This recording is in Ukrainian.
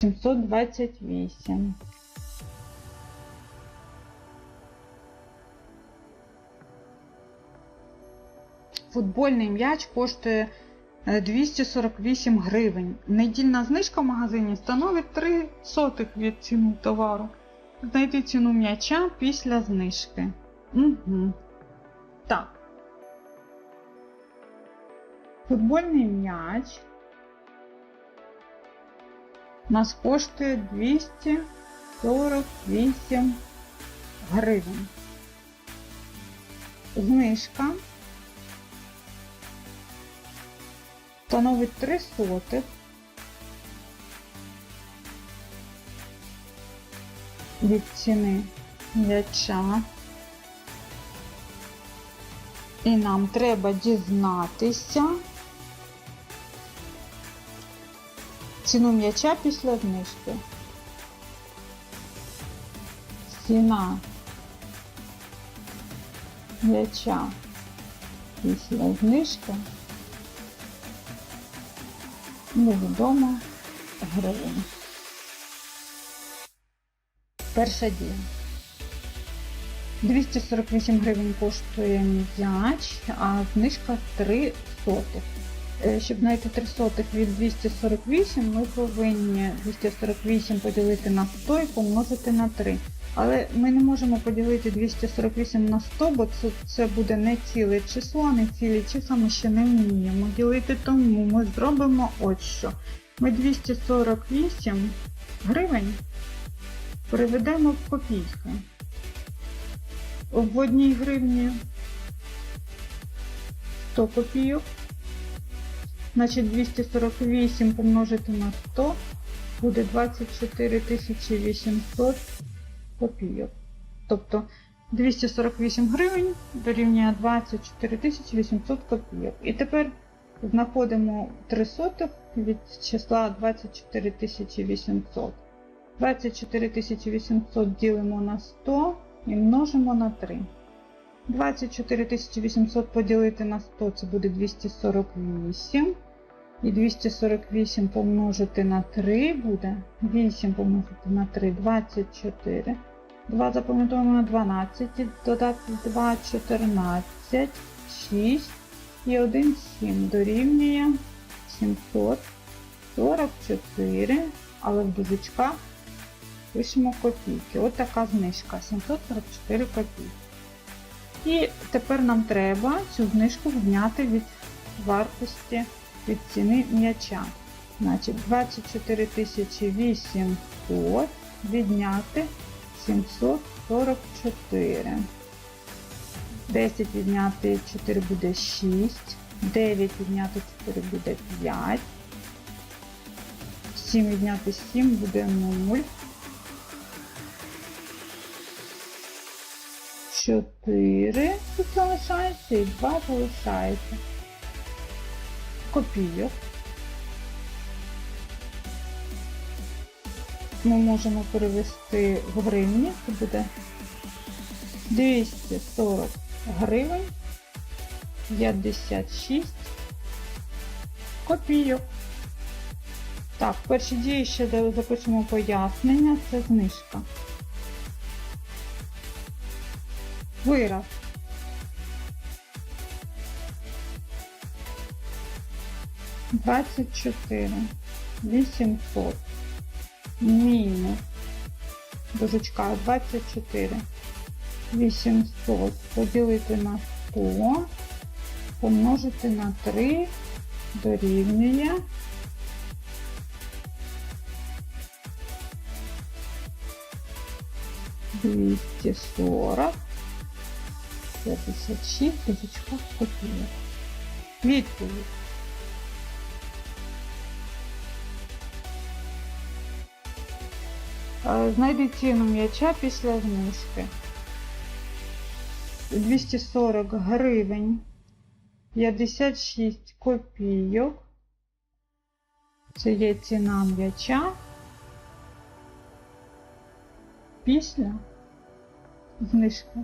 728. Футбольний м'яч коштує е, 248 гривень. Недільна знижка в магазині становить 3 сотих від ціну товару. Знайти ціну м'яча після знижки. Угу. Так. Футбольний м'яч нас коштує 248 гривень. Знижка становить 3 сотих. від ціни м'яча. І нам треба дізнатися ціну м'яча після знижки. Ціна м'яча після знижки невідомо гривень. Перша дія. 248 гривень коштує м'яч, а знижка 3 сотих. Е, Щоб знайти 3 сотих від 248, ми повинні 248 поділити на 100 і помножити на 3. Але ми не можемо поділити 248 на 100, бо це, це буде не ціле число, а не цілі числа ми ще не вміємо ділити, тому ми зробимо ось що. Ми 248 гривень переведемо в копійки. В одній гривні 100 копійок. Значить 248 помножити на 100 буде 24 800 копійок. Тобто 248 гривень дорівнює 24 800 копійок. І тепер знаходимо 3 сотих від числа 24 800. 24 800 ділимо на 100 і множимо на 3. 24 800 поділити на 100 це буде 248. І 248 помножити на 3 буде. 8 помножити на 3 24. 2 запам'ятовуємо на 12, додати 2 14, 6 і 1 7 дорівнює 744, але в дужечках пишемо копійки. Ось така знижка. 744 копійки. І тепер нам треба цю знижку зняти від вартості від ціни м'яча. Значить, 24 800 відняти 744. 10 відняти 4 буде 6. 9 відняти 4 буде 5. 7 відняти 7 буде 0. 4 тут залишається і 2 залишається. Копійок. Ми можемо перевести в гривні, це буде 240 гривень 56 копійок. Так, в першій дії ще запишемо пояснення, це знижка. Вираз. Двадцять чотири. Вісімсот. Мінус. Дужечка 24 800 поділити на 100 помножити на 3 дорівнює. 240 56 дужечка копійок. Відповідь. Знайди ціну м'яча після знижки. 240 гривень 56 копійок. Це є ціна м'яча після знижки.